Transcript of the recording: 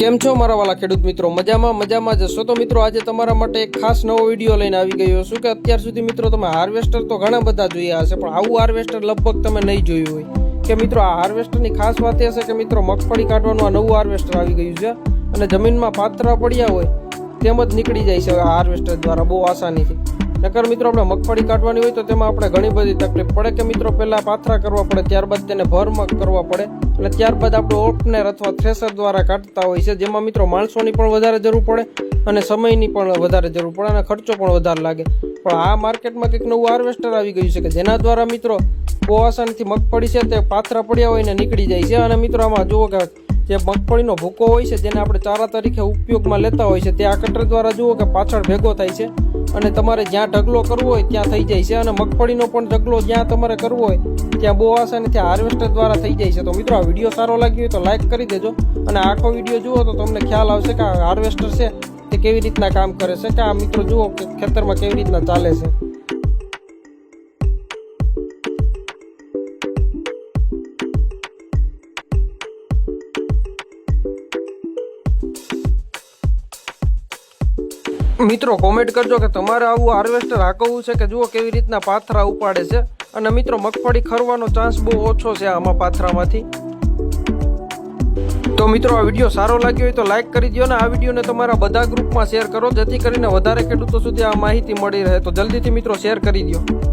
કેમ છો મારા વાલા ખેડૂત મિત્રો? મજામાં મજામાં જશો તો મિત્રો આજે તમારા માટે એક ખાસ નવો વીડિયો લઈને આવી ગયો છું કે અત્યાર સુધી મિત્રો તમે હાર્વેસ્ટર તો ઘણા બધા જોયા હશે, પણ આવું હાર્વેસ્ટર લગભગ તમે નહીં જોયું હોય. કે મિત્રો આ હાર્વેસ્ટરની ખાસ વાત એ હશે કે મિત્રો મગફળી કાઢવાનું આ નવું હાર્વેસ્ટર આવી ગયું છે અને જમીનમાં પાથરા પડ્યા હોય, તેમ જ નીકળી જાય છે હાર્વેસ્ટર દ્વારા બહુ આસાનીથી. નકર મિત્રો, આપણે મગફળી કાઢવાની હોય તો તેમાં આપણે ઘણી બધી તકલીફ પડે કે મિત્રો, પહેલા પાથરા કરવા પડે, ત્યારબાદ તેને ભરમાં કરવા પડે. અને ત્યારબાદ આપણે ઓપનર અથવા થ્રેસર દ્વારા કાઢતા હોય છે, જેમાં મિત્રો માણસોની પણ વધારે જરૂર પડે અને સમયની પણ વધારે જરૂર પડે અને ખર્ચો પણ વધારે લાગે. પણ આ માર્કેટમાં કંઈક નવું હાર્વેસ્ટર આવી ગયું છે કે જેના દ્વારા મિત્રો બહુ આસાનીથી મગફળી છે તે પાથરા પડ્યા હોય ને નીકળી જાય છે. અને મિત્રો, આમાં જુઓ કે જે મગફળીનો ભૂકો હોય છે, જેને આપણે ચારા તરીકે ઉપયોગમાં લેતા હોય છે, તે આ કટર દ્વારા જુઓ કે પાછળ ભેગો થાય છે. અને તમારે જ્યાં ઢગલો કરવો હોય ત્યાં થઈ જાય છે. અને મગફળીનો પણ ઢગલો જ્યાં તમારે કરવો હોય, ત્યાં બહુ ત્યાં હાર્વેસ્ટર દ્વારા થઈ જાય છે. તો મિત્રો, આ વીડિયો સારો લાગ્યો હોય તો લાઇક કરી દેજો અને આખો વીડિયો જુઓ તો તમને ખ્યાલ આવશે કે આ હાર્વેસ્ટર છે તે કેવી રીતના કામ કરે છે. કે આ મિત્રો જુઓ કે ખેતરમાં કેવી રીતના ચાલે છે. મિત્રો કોમેન્ટ કરજો કે તમારે આવું હાર્વેસ્ટર હાંકવું છે કે જુઓ કેવી રીતના પાથરા ઉપાડે છે. અને મિત્રો, મગફળી ખરવાનો ચાન્સ બહુ ઓછો છે આમાં પાથરામાંથી. તો મિત્રો, આ વીડિયો સારો લાગ્યો હોય તો લાઈક કરી દો ને આ વિડીયોને તમારા બધા ગ્રુપમાં શેર કરો, જેથી કરીને વધારે ખેડૂતો સુધી આ માહિતી મળી રહે. તો જલ્દીથી મિત્રો શેર કરી દો